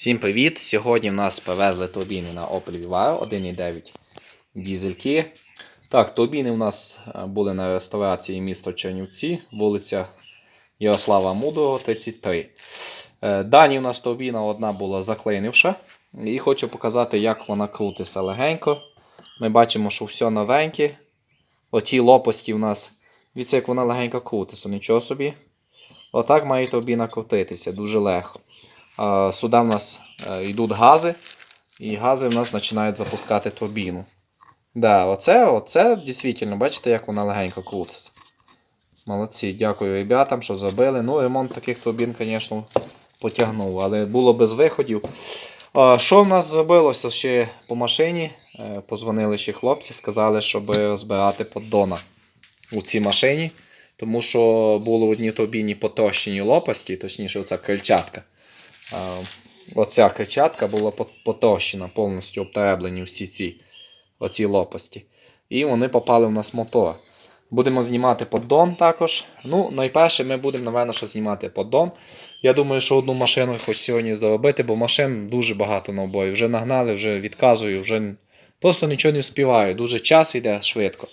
Всім привіт! Сьогодні в нас привезли турбіни на Opel Vivaro 1.9 дізельки. Так, турбіни у нас е, були на реставрації місто Чернівці, вулиця Ярослава Мудрого, 33. Е, Дані у нас турбіна одна була заклинивша. І хочу показати, як вона крутиться легенько. Ми бачимо, що все новеньке. Оті лопасті у нас, дивіться, як вона легенько крутиться, нічого собі. Отак має турбіна крутитися, дуже легко. Сюди в нас е, йдуть гази, і гази в нас починають запускати турбіну. Да, оце, оце дійсно, бачите, як вона легенько крутиться. Молодці, дякую ребятам, що зробили. Ну, ремонт таких турбін, звісно, потягнув, але було без виходів. Що в нас зробилося ще по машині? Е, Позвонили ще хлопці, сказали, щоб розбирати поддона у цій машині. Тому що було в одній турбіні потощені лопасті, точніше, оця крильчатка. Оця кричатка була пот- потощена, повністю обтереблені всі ці оці лопасті. І вони попали в нас мотор. Будемо знімати поддон також. Ну, найперше ми будемо, напевно, що знімати поддон. Я думаю, що одну машину хоч сьогодні доробити, бо машин дуже багато на обої. Вже нагнали, вже відказую, вже просто нічого не вспіваю. Дуже час йде швидко.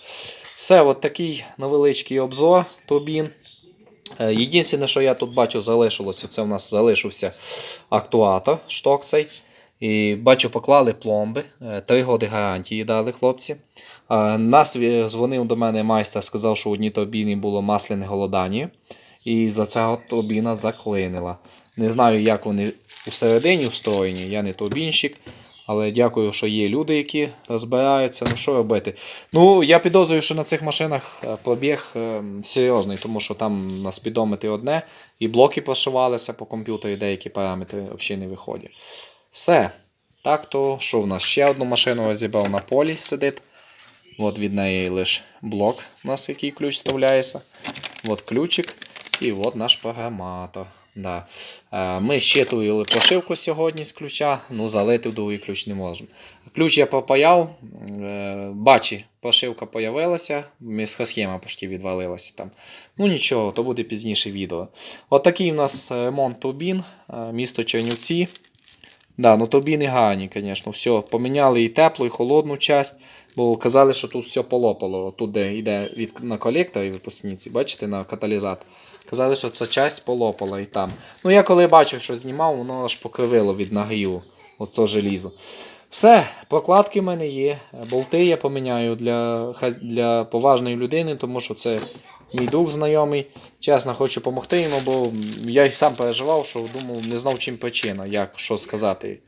Все, от такий невеличкий обзор турбін. Е, Єдине, що я тут бачу, залишилося, це у нас залишився актуатор, шток цей. І бачу, поклали пломби. Е, Три роки гарантії дали хлопці. Е, Нас дзвонив до мене майстер, сказав, що в одній турбіні було масляне голодання. І за це турбіна заклинила. Не знаю, як вони усередині встроєні, я не турбінщик. Але дякую, що є люди, які розбираються. Ну що робити? Ну, я підозрюю, що на цих машинах е, пробіг е, серйозний, тому що там на спідометрі одне, і блоки прошивалися по комп'ютері, деякі параметри взагалі не виходять. Все. Так, то що в нас? Ще одну машину розібрав на полі сидить. От від неї лише блок, у нас який ключ вставляється. От ключик. І от наш програматор. Да. Е, Ми щитуємо прошивку сьогодні з ключа, ну залити в другий ключ не можемо. Ключ я попаяв, е, бачі, прошивка появилася, схема почти відвалилася там. Ну нічого, то буде пізніше відео. От такий у нас ремонт турбін, е, місто Чернівці. Да, ну турбіни гарні, звісно. Все, поміняли і теплу, і холодну часть, бо казали, що тут все полопало. Тут, де йде від, на колектор і випускниці, бачите, на каталізатор. Казали, що ця часть полопала і там. Ну, я коли бачив, що знімав, воно аж покривило від нагріву. Оце желізо. Все, прокладки в мене є. Болти я поміняю для, для поважної людини, тому що це мій друг знайомий. Чесно, хочу допомогти йому, бо я й сам переживав, що думав, не знав, чим причина, як що сказати.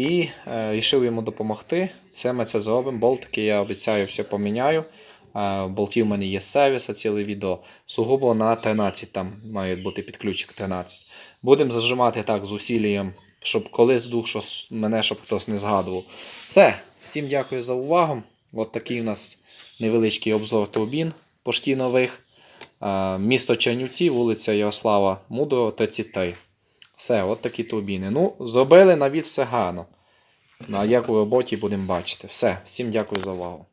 І е, йому допомогти. Все ми це зробимо. Болтики я обіцяю, все поміняю. Е, болтів у мене є сервіс, а ціле відео. Сугубо на 13 там має бути підключик 13. Будемо зажимати так з усілієм, щоб колись дух мене, щоб хтось не згадував. Все, всім дякую за увагу. От такий у нас невеличкий обзор турбін пошті нових. Е, Місто Чернівці, вулиця Ярослава Мудрого, 33. Все, от такі турбіни. Ну, зробили на від все гарно. На А як у роботі будемо бачити. Все, всім дякую за увагу.